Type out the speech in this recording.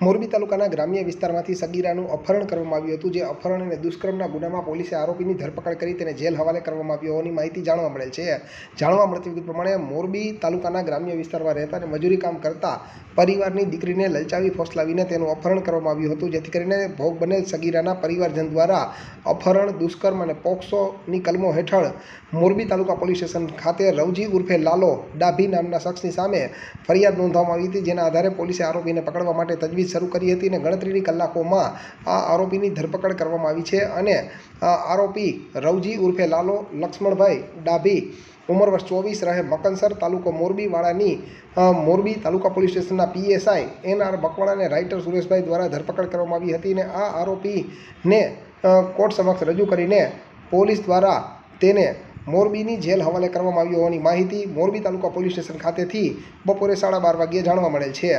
મોરબી તાલુકાના ગ્રામ્ય વિસ્તારમાંથી સગીરાનું અપહરણ કરવામાં આવ્યું હતું, જે અપહરણ અને દુષ્કર્મના ગુનામાં પોલીસે આરોપીની ધરપકડ કરી તેને જેલ હવાલે કરવામાં આવ્યો હોવાની માહિતી જાણવા મળેલ છે. જાણવા મળતી પ્રમાણે મોરબી તાલુકાના ગ્રામ્ય વિસ્તારમાં રહેતા અને મજૂરી કામ કરતા પરિવારની દીકરીને લલચાવી ફોસલાવીને તેનું અપહરણ કરવામાં આવ્યું હતું, જેથી કરીને ભોગ બનેલ સગીરાના પરિવારજન દ્વારા અપહરણ, દુષ્કર્મ અને પોક્સોની કલમો હેઠળ મોરબી તાલુકા પોલીસ સ્ટેશન ખાતે રવજી ઉર્ફે લાલો ડાભી નામના શખ્સની સામે ફરિયાદ નોંધવામાં આવી હતી, જેના આધારે પોલીસે આરોપીને પકડવા માટે તજવીજ શરૂ કરી હતી અને ગણતરીની કલાકોમાં આ આરોપીની ધરપકડ કરવામાં આવી છે અને આરોપી રવજી ઉર્ફે લાલો લક્ષ્મણભાઈ ડાભી, ઉંમર વર્ષ ચોવીસ, રહે મકનસર તાલુકો મોરબીવાળાની મોરબી તાલુકા પોલીસ સ્ટેશનના PSI N R Bakwada writer Sureshbhai દ્વારા ધરપકડ કરવામાં આવી હતી અને આ આરોપીને કોર્ટ સમક્ષ રજૂ કરીને પોલીસ દ્વારા તેને મોરબીની જેલ હવાલે કરવામાં આવ્યો હોવાની માહિતી મોરબી તાલુકા પોલીસ સ્ટેશન ખાતેથી બપોરે સાડા બાર વાગ્યે જાણવા મળેલ છે.